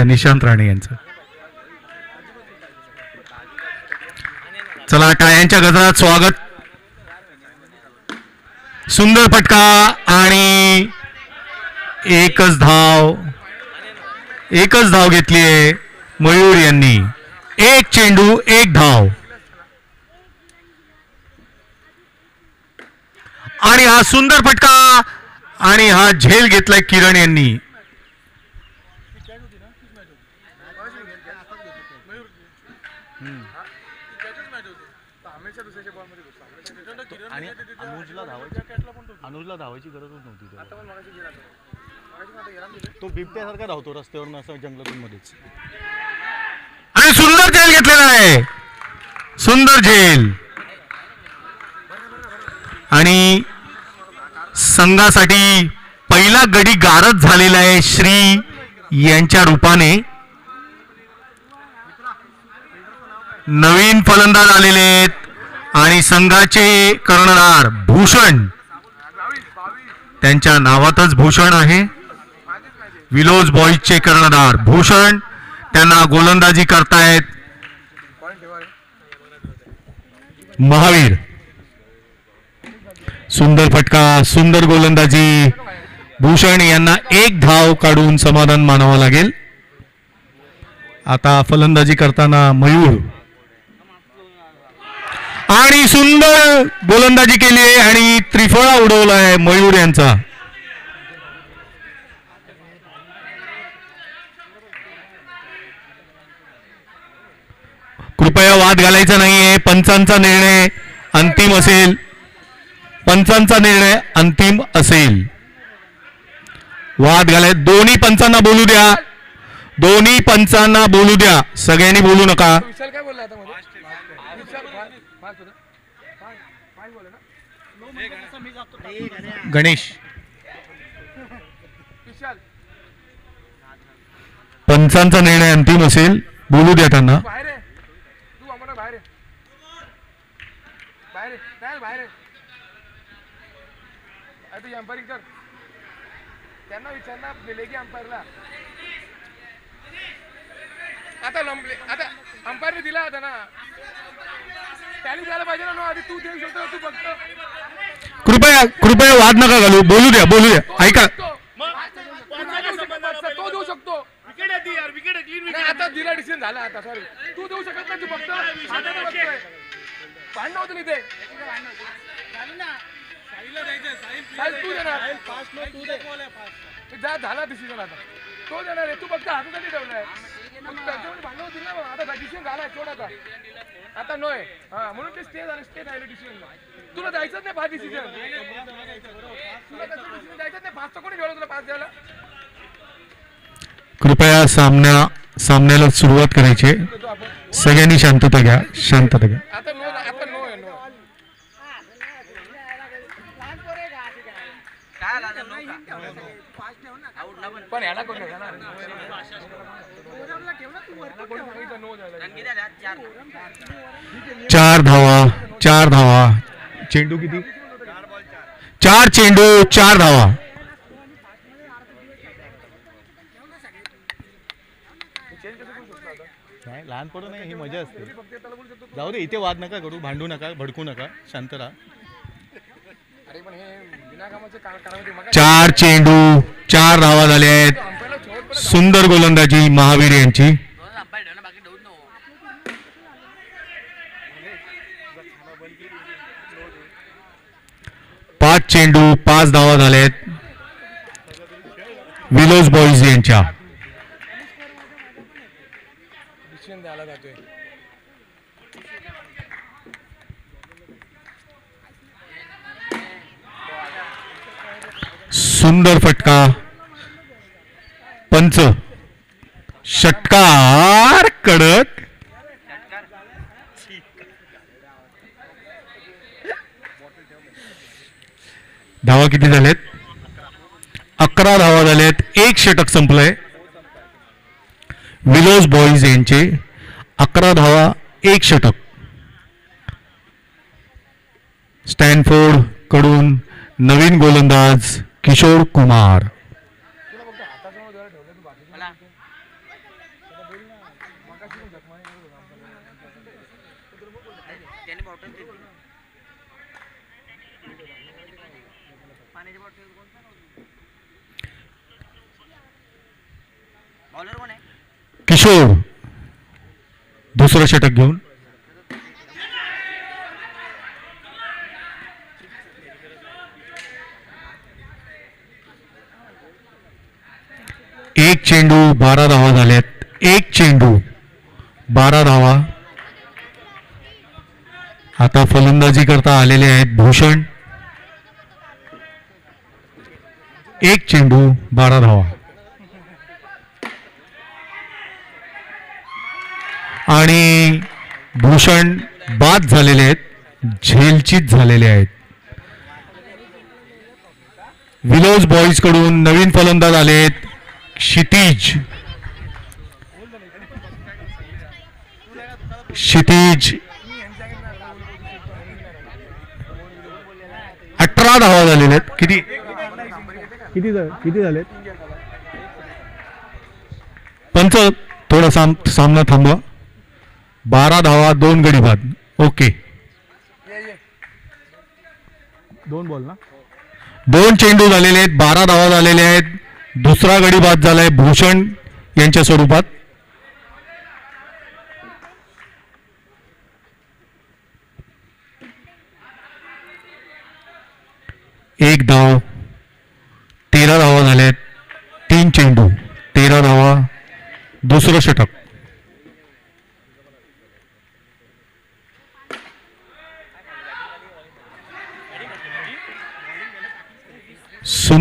निशांत राणे यांचं. चला टाळ्यांच्या गजरात स्वागत. सुंदर फटका आणि एकच धाव. एकच धाव घेतली मयूर यांनी. एक चेंडू एक धाव. आणि हा सुंदर फटका आणि हा झेल घेतलाय किरण यांनी. अनुजला धावायची गरजच नव्हती तेव्हा. तो. बिबट्यासारखा धावतो रस्त्यावरून असं जंगलातून मध्येच आणि सुंदर झेल घेतलेला आहे. सुंदर झेल आणि संघासाठी पहिला गडी गारद झालेला आहे श्री यांच्या रूपाने. नवीन फलंदाज आलेले आहेत. आणि संघाचे कर्णधार भूषण. त्यांच्या नावातच भूषण आहे. विलोज बॉईजचे कर्णधार भूषण. त्यांना गोलंदाजी करतायत. महावीर. सुंदर फटका सुंदर गोलंदाजी. भूषण यांना एक धाव काढून समाधान मानावं लागेल. आता फलंदाजी करताना मयूर. आणि सुंदर गोलंदाजी केली आहे आणि त्रिफळा उडवला आहे मयूर यांचा. कृपया वाद घालायचा नाहीये. पंचांचा निर्णय अंतिम असेल. पंचांचा निर्णय अंतिम असेल. वाद घालाय दोन्ही पंचांना बोलू द्या. दोन्ही पंचांना बोलू द्या. सगळ्यांनी बोलू नका विशाल काय बोलला आता मध्ये विशाल पाच- पाच होतं? पाच- पाच बोलला ना? गणेश. विशाल. पंचांचा निर्णय अंतिम असेल. बोलू द्या त्यांना. त्यांना विचार ना लेगी अंपायरला. आता लंबले आता अंपायरने दिला आता ना. त्याने द्यायला पाहिजे ना नो आधी तू देऊ शकतो तू बघतो कृपया कृपया वाद नका घालू. बोलू द्या बोलू द्या. ऐका. तो तो देऊ शकतो नाही आता दिला डिसिजन झाला आता सॉरी तू देऊ शकत नाही तू फक्त हाताने बघतोय भांडण होतं नाही ते. साहिल तू देणार. जा झाला डिसिजन आता. तो देणार आहे. तू फक्त हातासाठी ठेवलाय. भांडण होतील ना मग. आता डिसिजन झालाय सोड आता. आता नोय. हा म्हणून ते स्टे झालं स्टे राहिले डिसिजन तुला जायचंच नाही पाच डिसिजन तुला डिसिजन जायचंच नाही? कोणी ठेवलं तुला पाच द्यायला? कृपया सामन्या सामन्याला सुरुवात करायची. सगळ्यांनी शांतता घ्या. शांतता घ्या आता नो आता नो आहे नो पण नाही जाणार ह्याला कोणी द्यायला. चार. धावा चार धावा. चेंडू किती? चार चेंडू चार धावा. नाही लहानपणी नाही ही मजा असते. जाऊ दे इथे वाद नका करू भांडू नका भडकू नका शांत राहा अरे पण हे बिनाकामाचे का- कामामध्ये मग चार चेंडू चार धावा झाल्या आहेत. सुंदर गोलंदाजी महावीर यांची. पाच चेंडू पाच धावा झाल्या आहेत विलोज बॉईज यांच्या. द्यायला जातोय. सुंदर फटका. पंच. षटकार कडक. धावा किती झालेत? अकरा धावा झाल्यात एक षटक संपलंय. विलोज बॉईज यांचे अकरा धावा एक षटक. स्टॅनफोर्डकडून नवीन गोलंदाज किशोर कुमार. ठेवलं बाकी आहे किशोर दुसरं षटक घेऊन. एक चेंडू बारा धावा झाल्यात. एक चेंडू बारा धावा. आता फलंदाजी करता आलेले आहेत भूषण. एक चेंडू बारा धावा. आणि भूषण बाद झालेले आहेत झेलचीत झालेले आहेत. विलोज बॉईजकडून नवीन फलंदाज आलेत. क्षितिज. क्षितिज. अठरा धावा झालेले आहेत. किती? किती किती झालेत? पंच थोडा साम सामना थांबवा. बारा धावा दोन गडी बाद. ओके. दोन बॉल ना? दोन चेंडू झालेले आहेत बारा धावा झालेले आहेत. दुसरा गडी बाद झालाय भूषण यांच्या स्वरूपात. एक धाव तेरा धावा झाल्यात तीन चेंडू तेरा धावा दुसरं षटक.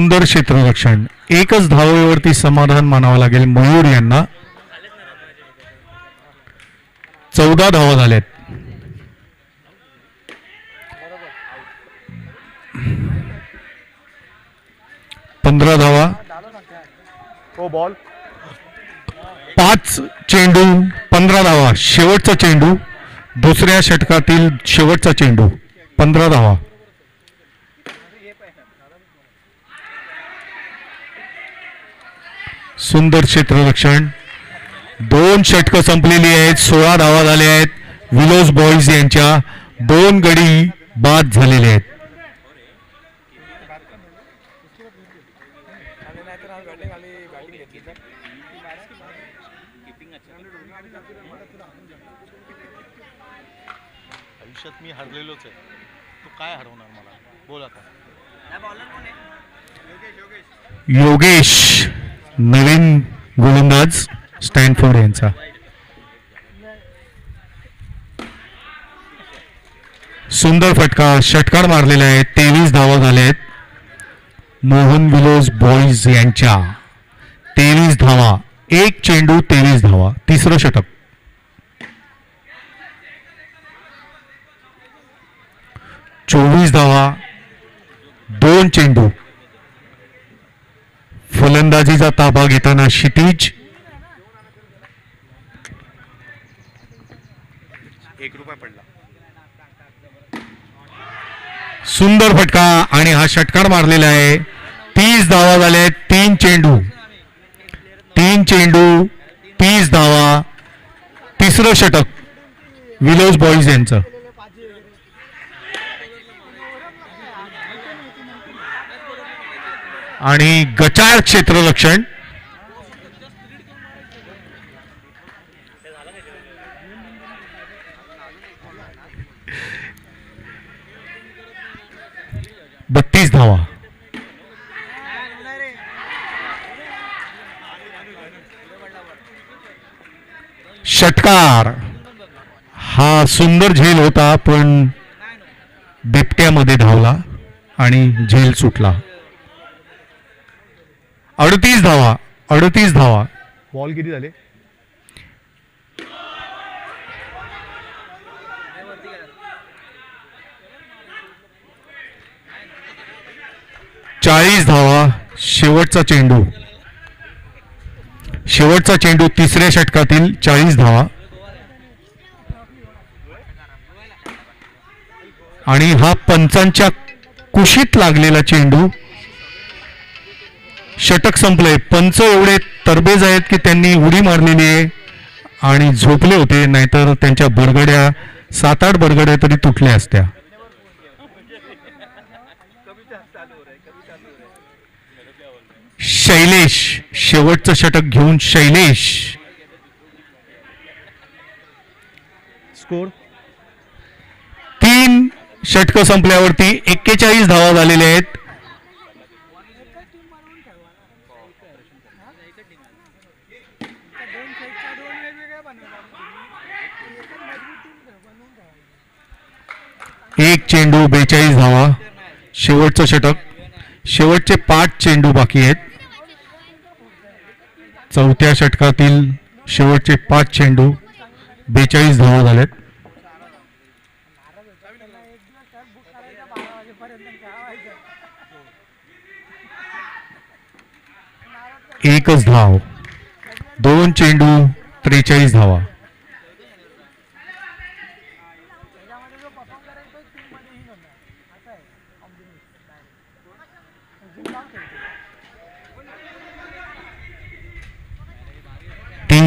सुंदर क्षेत्ररक्षण एकच धावेवरती समाधान मानावं लागेल मयूर यांना. चौदा धावा झाल्यात. पंधरा धावा. बॉल पाच चेंडू पंधरा धावा. शेवटचा चेंडू. दुसऱ्या षटकातील शेवटचा चेंडू. पंधरा धावा. सुंदर क्षेत्ररक्षण. दोन षटकं संपलेली आहेत सोळा धावा झाल्या आहेत. विलोज बॉईज यांच्या दोन गडी बाद झालेले आहेत. आयुष्यात मी हरलेलोच आहे. तू काय हरवणार मला? बोल आता. नाही बॉलर कोण आहे? योगेश. नवीन गोलंदाज स्टॅनफोर्ड यांचा. सुंदर फटका षटकार मारलेला आहे तेवीस धावा झाल्या आहेत. मोहन विलोज बॉईज यांच्या. तेवीस धावा एक चेंडू तेवीस धावा तिसरं षटक. चोवीस धावा दोन चेंडू. फलंदाजीचा ताबा घेताना क्षितिज. सुंदर फटका आणि हा षटकार मारलेला आहे. तीस धावा झाल्या तीन चेंडू. तीन चेंडू तीस धावा. तिसरं षटक विलोज बॉईज यांचं. आणि गचाळ क्षेत्ररक्षण. बत्तीस धावा. षटकार. हा सुंदर झेल होता पण बिबट्यामध्ये धावला आणि झेल सुटला. अडतीस धावा अडतीस धावा. बॉल किती झाले? चाळीस धावा शेवटचा चेंडू. शेवटचा चेंडू तिसऱ्या षटकातील चाळीस धावा. आणि हा पंचांच्या कुशीत लागलेला चेंडू षटक संपलंय पंच एवढे तरबेज आहेत की त्यांनी उडी मारलेली आहे आणि झोपले होते नाहीतर त्यांच्या बडगड्या सात आठ बडगड्या तरी तुटल्या असत्या. शैलेश शेवटचं षटक घेऊन शैलेश. स्कोर तीन षटकं संपल्यावरती एक्केचाळीस धावा झालेल्या आहेत. एक चेंडू बेचाळीस धावा. शेवटचं षटक. शेवटचे पाच चेंडू बाकी आहेत. चौथ्या षटकातील शेवटचे पाच चेंडू बेचाळीस धावा झाल्यात एकच धाव. दोन चेंडू त्रेचाळीस धावा.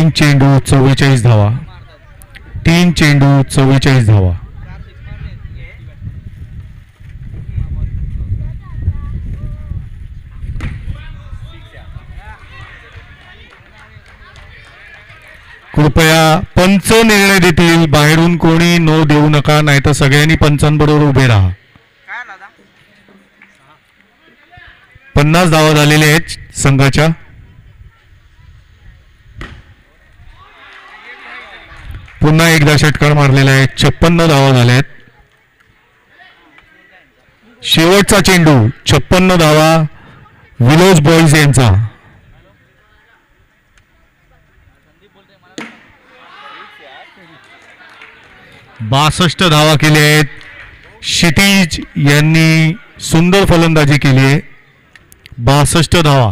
तीन चेंडू चव्वेचाळीस धावा. तीन चेंडू चव्वेचाळीस धावा. कृपया पंच निर्णय देतील. बाहेरून कोणी नो देऊ नका नाहीतर सगळ्यांनी पंचांबरोबर उभे राहा. पन्नास धावा झालेल्या आहेत संघाच्या. पुन्हा एकदा षटकार मारलेला आहे. छप्पन्न धावा झाल्या आहेत शेवटचा चेंडू छप्पन्न धावा विलोज बॉईज यांचा. बासष्ट धावा केल्या आहेत. क्षितिज यांनी सुंदर फलंदाजी केली आहे. बासष्ट धावा.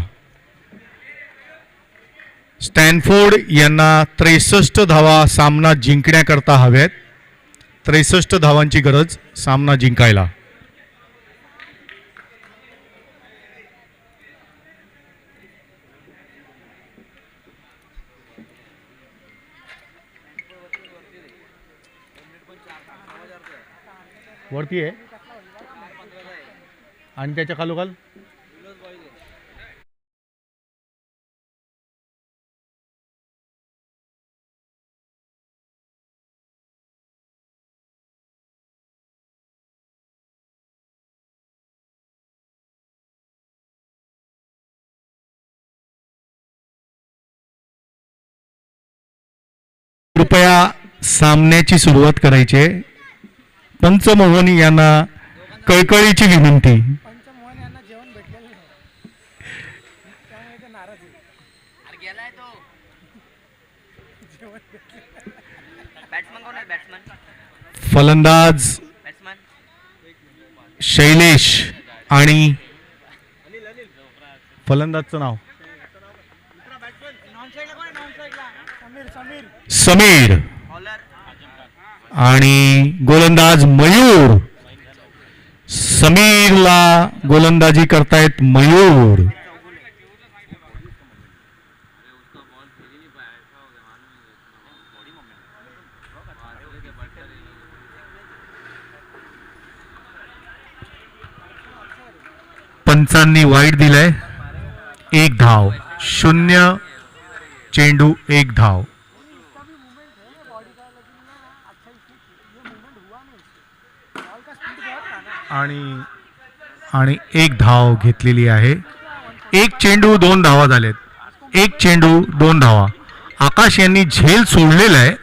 स्टॅनफोर्ड यांना त्रेसष्ट धावा सामना जिंकण्याकरता हव्यात. त्रेसष्ट धावांची गरज सामना जिंकायला. वरती आहे. आणि त्याच्या खालोखाल? कृपया सामन्याची सुरुवात करायची आहे. पंचमोहन यांना कळकळीची विनंती. पंचमोहन यांना जेवण भेटलेलं नाही. त्यामुळे ते नाराज आहे. गेलाय तो. बॅट्समन कोण आहे? बॅट्समन फलंदाज शैलेश आणि फलंदाजचं नाव. समीर. आणि गोलंदाज मयूर. समीरला गोलंदाजी करतायत मयूर. पंचांनी वाईट दिलाय. एक धाव. शून्य. चेंडू एक धाव. आणि आणि एक धाव घेतलेली आहे. एक चेंडू दोन धावा झालेत. एक चेंडू दोन धावा. आकाश यांनी झेल सोडलेला आहे.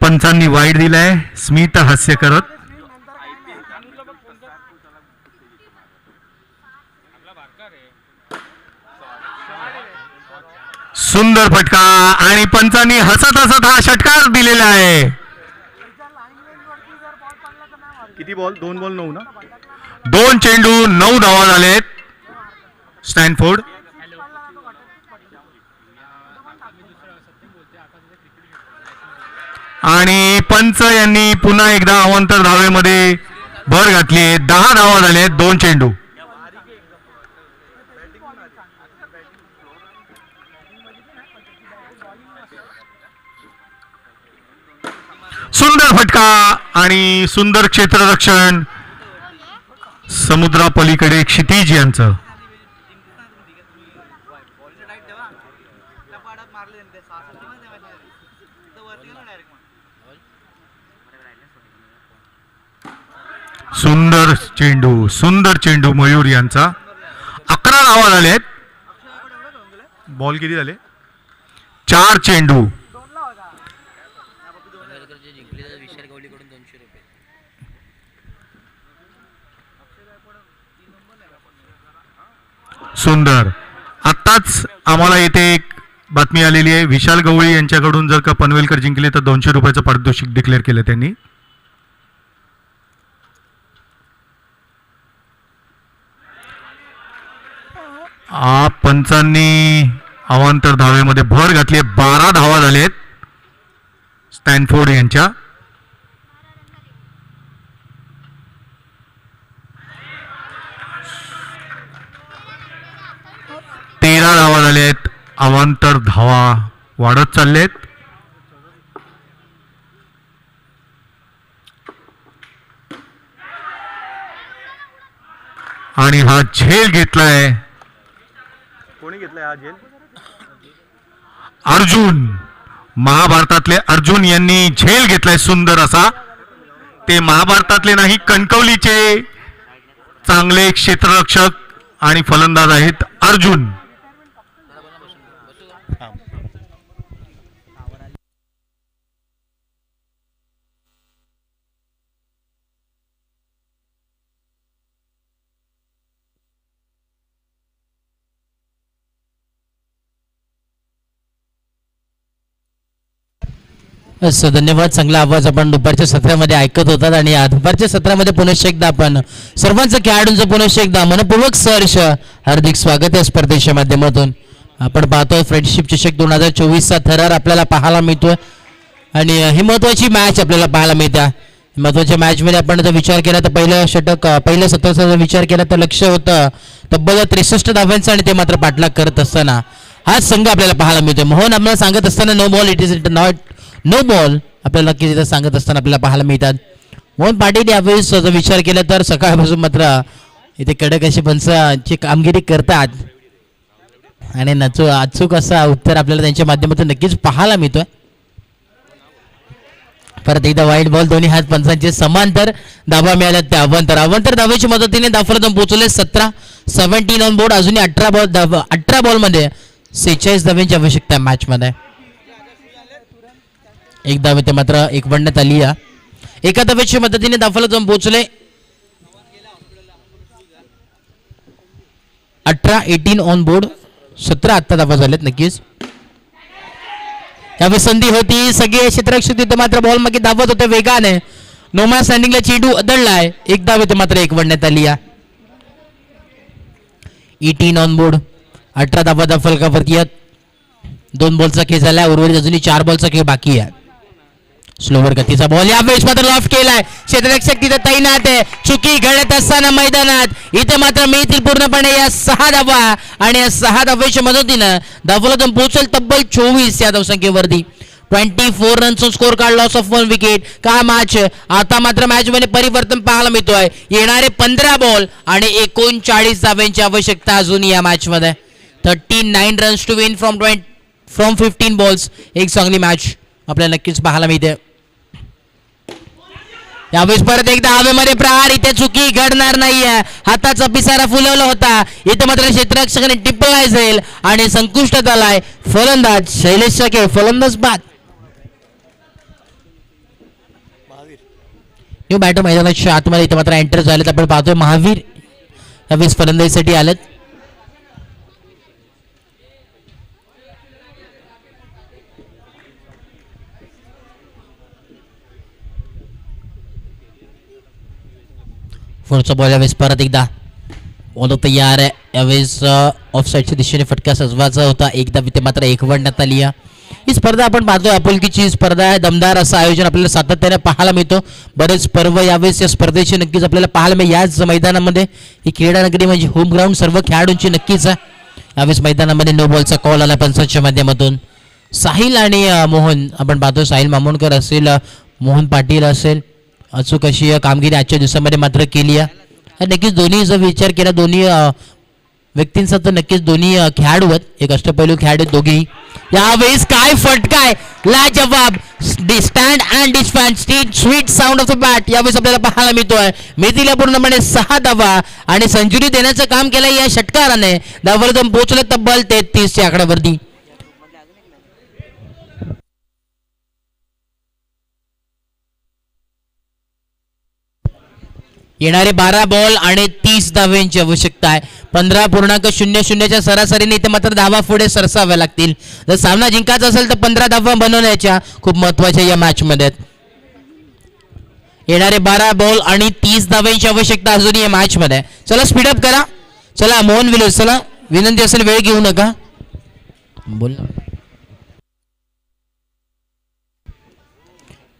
पंचांनी वाईट दिलाय. स्मित हास्य करत. सुंदर फटका आणि पंचांनी हसत हसत हा षटकार दिलेला आहे. किती बॉल? दोन बॉल नऊ ना? दोन चेंडू नऊ धावा झालेत. स्टॅनफोर्ड. आणि पंच यांनी पुन्हा एकदा अवांतर धावेमध्ये भर घातली. दहा धावा झाले दोन चेंडू. सुंदर फटका आणि सुंदर क्षेत्ररक्षण. समुद्रापलीकडे क्षितिज यांचं. आहेत. सुंदर चेंडू सुंदर चेंडू मयूर यांचा. अकरा धावा झालेत बॉल किती झाले? चार चेंडू पनवेलकरचे जिंकले तर विशाल गवलीकडून दोनशे रुपये सुंदर. आत्ताच आम्हाला येथे एक बातमी आलेली आहे. विशाल गवळी यांच्याकडून जर का पनवेलकर जिंकले तर दोनशे रुपयाचं पारितोषिक डिक्लेअर केलं त्यांनी. आ पंचांनी अवांतर धावेमध्ये भर घातली आहे. बारा धावा झालेत. स्टॅनफोर्ड यांच्या तेरा धावा झालेत अवांतर धावा वाढत चाललेत. आणि हा झेल घेतलाय. कोणी घेतलाय हा जेल अर्जुन महाभारतातले अर्जुन यांनी झेल घेतलाय सुंदर असा. ते महाभारतातले नाही कणकवलीचे. चांगले क्षेत्ररक्षक आणि फलंदाज आहेत अर्जुन. असं धन्यवाद चांगला आवाज आपण दुपारच्या सत्रामध्ये ऐकत होतात आणि या दुपारच्या सत्रामध्ये पुनश्च एकदा आपण सर्वांचं खेळाडूंचं पुनश्च एकदा मनपूर्वक सहर्ष हार्दिक स्वागत या स्पर्धेच्या माध्यमातून. आपण पाहतोय फ्रेंडशिप चषक दोन हजार चोवीसचा थरार आपल्याला पाहायला मिळतोय. आणि ही महत्वाची मॅच आपल्याला पाहायला मिळते. महत्त्वाच्या मॅचमध्ये आपण जर विचार केला तर पहिलं षटक पहिलं पहिल्या सत्राचा जर विचार केला तर लक्ष होतं. तब्बल त्रेसष्ट धाव्यांचा आणि ते मात्र पाठलाग करत असताना हाच संघ आपल्याला पाहायला मिळतोय. मोहन आपल्याला सांगत असताना no ball it is not no ball आपल्याला नक्कीच इथं सांगत असताना आपल्याला पाहायला मिळतात. मोहन पाटील यावेळेस जर विचार केला तर सकाळपासून मात्र इथे कडक अशी पंचाची कामगिरी करतात. आणि नचू अचूक असा उत्तर आपल्याला त्यांच्या माध्यमातून नक्कीच पाहायला मिळतोय. परत एकदा वाईट बॉल दोन्ही हात पंचांचे समांतर धाबा मिळाल्या त्या. अवंतर अवांतर धावेच्या मदतीने दाफला जाऊन पोहोचवले सतरा सेव्हन्टीन ऑन बोर्ड अजूनही अठरा बॉल धाव अठरा बॉलमध्ये सेहेचाळीस धाव्यांची आवश्यकता आहे मॅचमध्ये एक धावे ते मात्र एक बनण्यात आली या एका धावेच्या मदतीने धाफलातून पोहोचले. अठरा एटीन ऑन बोर्ड सतरा आत्ता धावा झालेत नक्कीच. यावेळी संधी होती. सगळे क्षेत्ररक्षक तिथे मात्र बॉल मागे धावत होते. वेगाने. नोमा स्टँडिंगला चेंडू अदळलाय एक धाव इथे मात्र एक वडण्यात आली या एटीन ऑन बोर्ड अठरा धावा दा फलकावरती आहेत. दोन बॉलचा खेळ झाला उर्वरित अजूनही चार बॉलचा खेळ बाकी आहे. स्लोवर गतीचा बॉल यावेळेस मात्र लॉफ केलाय. क्षेत्ररक्षक तिथे तैनात आहे. चुकी घडत असताना मैदानात. इथे मात्र मिळतील पूर्णपणे या सहा धावा. आणि या सहा धावेच्या मदतीनं धावलातून पोहोचेल तब्बल चोवीस या धावसंख्येवरती. Twenty four रनचा score card loss of one wicket का मॅच आता मात्र मॅच मध्ये परिवर्तन पाहायला मिळतोय. येणारे पंधरा बॉल आणि एकोणचाळीस धाव्यांची आवश्यकता अजून या मॅच मध्ये. Thirty nine runs to win from twenty from fifteen balls एक चांगली मॅच आपल्याला नक्कीच पाहायला मिळते. यावेळेस परत एकदा हवेमध्ये प्रहार इथे चुकी घडणार नाहीये. हाताचा पिसारा फुलवला होता. इथे मात्र क्षेत्ररक्षकाने टिपलाय जाईल आणि संकुष्टात आलाय फलंदाज शैलेश शके. फलंदाज बाद. न्यू बॅटर मैदानाच्या आतमध्ये इथे मात्र एंटर झालेत. आपण पाहतोय महावीर. यावेळेस फलंदाजीसाठी आलेत. पुढचा बॉल यावेळेस परत एकदा बॉल तयार आहे यावेळेस ऑफ साईडच्या दिशेने फटका सजवायचा होता एकदा तिथे मात्र एकवडण्यात आली ही स्पर्धा आपण पाहतोय आपुलकीची स्पर्धा आहे. दमदार असं आयोजन आपल्याला सातत्याने पाहायला मिळतो. बरेच पर्व यावेळेस या स्पर्धेची नक्कीच आपल्याला पाहायला मिळेल याच मैदानामध्ये ही क्रीडा नगरी म्हणजे होम ग्राउंड सर्व खेळाडूंची नक्कीच आहे. यावेळेस मैदानामध्ये नो बॉलचा कॉल आला पंचायतच्या माध्यमातून. साहिल आणि मोहन आपण पाहतो साहिल मामोणकर असेल मोहन पाटील असेल. अचूक अशी कामगिरी आजच्या दिवसामध्ये मात्र केली आहे. नक्कीच दोन्ही जर विचार केला दोन्ही व्यक्तींचा तर नक्कीच दोन्ही खेळाडू आहेत एक अष्टपैलू खेळाडू दोघी यावेळेस काय फटकाय? लाजवाब. स्टँड अँड डिस्पॅन्ड street sweet sound of the bat यावेळेस आपल्याला पाहायला मिळतोय. मेथीला पूर्णपणे सहा धावा आणि सेंचुरी देण्याचं काम केलं या षटकाराने. धावाला पोहोचले तब्बल तेहतीसच्या आकड्यावरती. येणारे बारा बॉल आणि तीस धाव्यांची आवश्यकता आहे. पंधरा पूर्णांक शून्य शून्यच्या सरासरीने इथे मात्र धावा पुढे सरसाव्या लागतील. जर सामना जिंकायचा असेल तर पंधरा धावा बनवण्याच्या खूप महत्त्वाच्या या मॅचमध्ये येणारे बारा बॉल आणि तीस धाव्यांची आवश्यकता अजून या मॅचमध्ये आहे. चला स्पीडअप करा. चला मोहन विलोज चला. विनंती असेल वेळ घेऊ नका. बोल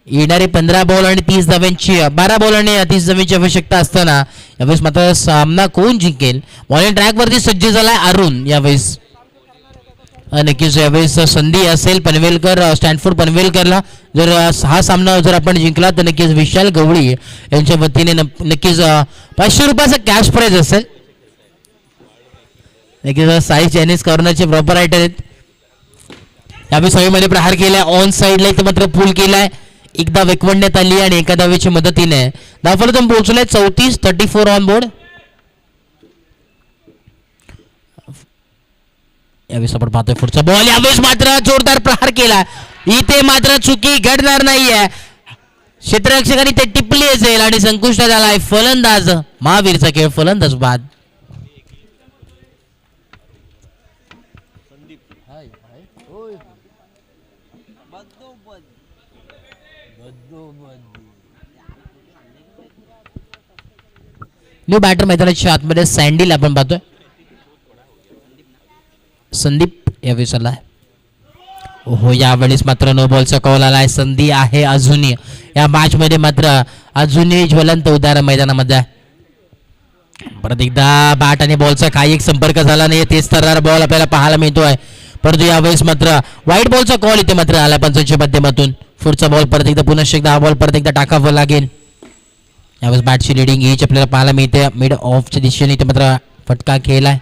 येणारे पंधरा बॉल आणि तीस धाव्यांची बारा बॉल आणि तीस धाव्यांची आवश्यकता असताना यावेळेस मात्र सामना कोण जिंकेल? बॉलिंग ट्रॅकवरती सज्ज झालाय अरुण यावेळेस. नक्कीच यावेळेस संधी असेल पनवेलकर स्टँडफोर्ड स्टॅनफोर्ड पनवेलकरला. जर हा सामना जर आपण जिंकला तर नक्कीच विशाल गवळी यांच्या वतीने नक्कीच पाचशे रुपयाचा कॅश प्राईज असेल. नक्कीच साई चायनीज कॉर्नरचे प्रॉपर रायटर आहेत. यावेळी सवयीमध्ये प्रहार केलाय ऑन साईडला इथं मात्र पूल केलाय. एकदा वेकवण्यात आली आणि एका धावेच्या मदतीने. धावफलतून पोहोचलाय चौतीस थर्टी फोर ऑन बोर्ड यावेळेस आपण पाहतोय पुढचा बॉल यावेळेस मात्र जोरदार प्रहार केला. इथे मात्र चुकी घडणार नाहीये. क्षेत्ररक्षकांनी ते टिपली असेल आणि संकुष्ट झालाय फलंदाज. महावीरचा खेळ फलंदाज बाद. न्यू बॅटर मैदानाच्या आतमध्ये सँडील आपण पाहतोय. संदीप या विसरला हो यावेळेस मात्र नो बॉलचा कॉल आलाय. संधी आहे अजूनही. या मॅच मध्ये मात्र अजूनही ज्वलंत उदाहरण मैदानामध्ये आहे. परत एकदा बॅट आणि बॉलचा काही एक संपर्क झाला नाही तेच तर बॉल आपल्याला पाहायला मिळतोय. परंतु यावेळेस मात्र वाईट बॉलचा कॉल इथे मात्र आला पंचांच्या माध्यमातून. पुढचा बॉल परत एकदा पुन्हा एकदा हा बॉल परत एकदा टाकावा लागेल. यावेळेस बॅटची लिडिंग हीच आपल्याला पाहायला मिळते मिड ऑफच्या दिशेने इथे मात्र फटका खेळलाय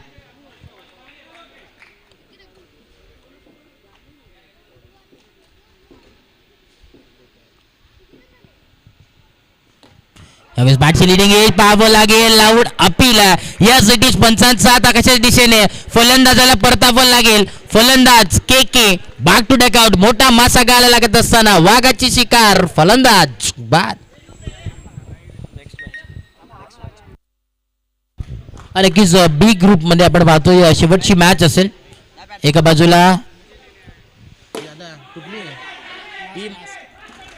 यावेळेस बॅटची लिडिंग येईल पाहावं लागेल लाऊड अपील या सिटीज पंचांचा आकाशाच्या दिशेने फलंदाजाला परतावं लागेल फलंदाज के के बाग टू डेकआउट मोठा मासा गायला लागत असताना वाघाची शिकार फलंदाज बाद नक्कीच बी ग्रुपमध्ये आपण पाहतोय शेवटची मॅच असेल. एका बाजूला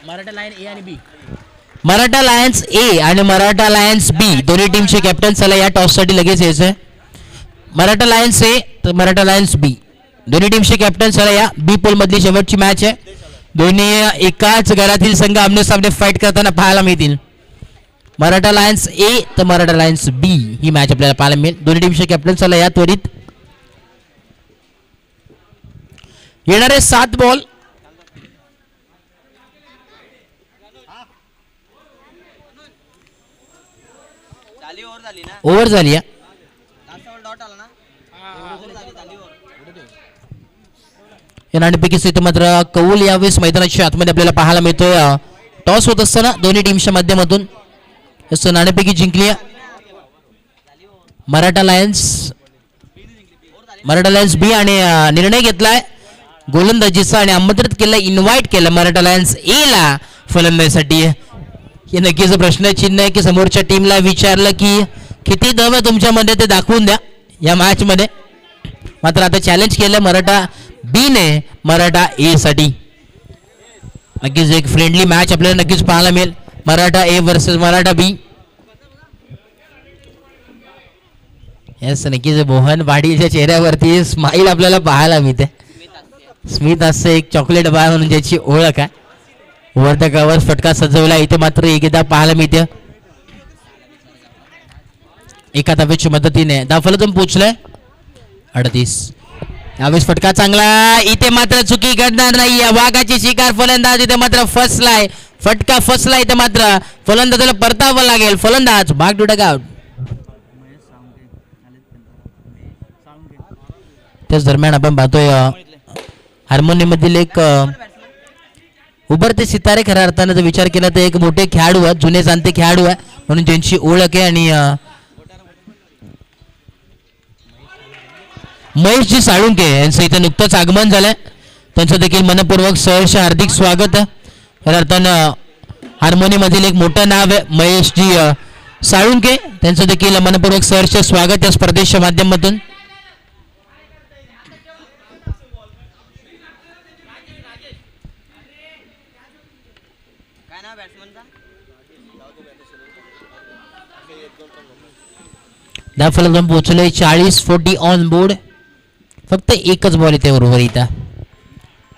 मराठा लाईन ए आणि बी. मराठा लायन्स ए आणि मराठा लायन्स बी. दोन्ही टीमचे कॅप्टन चला या टॉससाठी लगेच यायचंय. मराठा लायन्स ए तर मराठा लायन्स बी. दोन्ही टीमचे कॅप्टन चला या बी पोल मधली शेवटची मॅच आहे. दोन्ही एकाच घरातील संघ आमने सामने फाईट करताना पाहायला मिळतील. मराठा लायन्स ए तर मराठा लायन्स बी ही मॅच आपल्याला पाहायला मिळेल. दोन्ही टीमचे कॅप्टन चला या त्वरित. येणारे सात बॉल ओव्हर झाली या नाणेपैकी मात्र कौल यावेळेस मैदानाच्या आतमध्ये आपल्याला पाहायला मिळतोय. टॉस होत असताना दोन्ही टीमच्या माध्यमातून. असं नाणेपैकी जिंकली आहे. Maratha lions Maratha lions B आणि निर्णय घेतलाय गोलंदाजीचा आणि आमंत्रित केलं इन्व्हाइट केलं मराठा लायन्स ए ला फलंदाजीसाठी हे नक्कीच प्रश्नचिन्ह आहे की समोरच्या टीमला विचारलं की किती दम आहे तुमच्यामध्ये ते दाखवून द्या या मॅचमध्ये मात्र आता चॅलेंज केलं मराठा बीने मराठा ए साठी नक्कीच एक फ्रेंडली मॅच आपल्याला नक्कीच पाहायला मिळेल Maratha A versus Maratha B. Yes नक्कीच मोहन वाडीच्या चेहऱ्यावरती स्माईल आपल्याला पाहायला मिळते. स्मिथ असं एक चॉकलेट बाय म्हणून ज्याची ओळख आहे. वरच्या कवर फटका सजवला इथे मात्र एकदा पाहायला मिळते. एका धावेच्या मदतीने. दाफलतून पोचलाय. अडतीस. यावेळेस फटका चांगला इथे मात्र चुकी घडणार नाही. वाघाची शिकार फलंदाज इथे मात्र फसलाय. फटका फसला इथे मात्र. फलंदाजाला परतावं लागेल. फलंदाज भाग डुडक आउट त्याच दरम्यान आपण पाहतोय हार्मोनियम मधील एक उभरते सितारे खऱ्या अर्थानं जर विचार केला तर एक मोठे खेळाडू आहेत. जुने जाणते खेळाडू आहे म्हणून ज्यांची ओळख आहे आणि महेशजी साळुंके यांचं इथे नुकतंच आगमन झालंय. त्यांचं देखील मनपूर्वक सहर्ष हार्दिक स्वागत. आहे खऱ्या अर्थानं हार्मोनियममधील एक मोठं नाव आहे महेशजी साळुंके. त्यांचं देखील मनपूर्वक सहर्ष स्वागत या स्पर्धेच्या माध्यमातून. फलंदाज पोहोचले चाळीस फोर्टी ऑन बोर्ड फक्त एकच बॉल इथे बरोबर इथं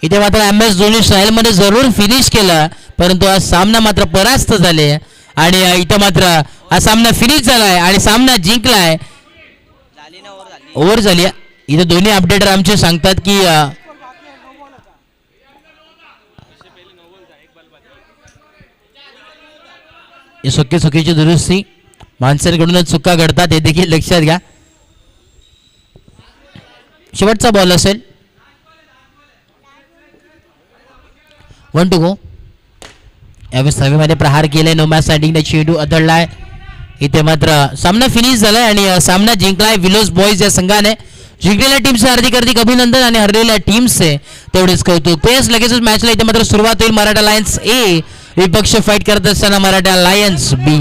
इथे मात्र एम एस धोनी स्टाईलमध्ये जरूर फिनिश केलं परंतु आज सामना मात्र परास्त झाले. आणि इथं मात्र हा सामना फिनिश झालाय आणि सामना जिंकलाय. झाली ओव्हर झाली. इथं इथे दोन्ही अपडेटर आमचे सांगतात की अ, सुखीची दुरुस्ती. माणसांकडूनच चुका घडतात हे देखील लक्षात घ्या. शेवटचा बॉल असेल. वन टू गो यावेळेस सहावीमध्ये प्रहार केलाय. नोमॅ स्टँडिंगने चेंडू अदळलाय इथे मात्र सामना फिनिश झालाय आणि सामना जिंकलाय विलोज बॉईज या संघाने. जिंकलेल्या टीमचे हार्दिक हार्दिक अभिनंदन आणि हरलेल्या टीमचे तेवढेच कौतुक. पेस लगेचच मॅचला इथे मात्र सुरुवात होईल. मराठा लायन्स ए विपक्ष फाईट करत असताना मराठा लायन्स बी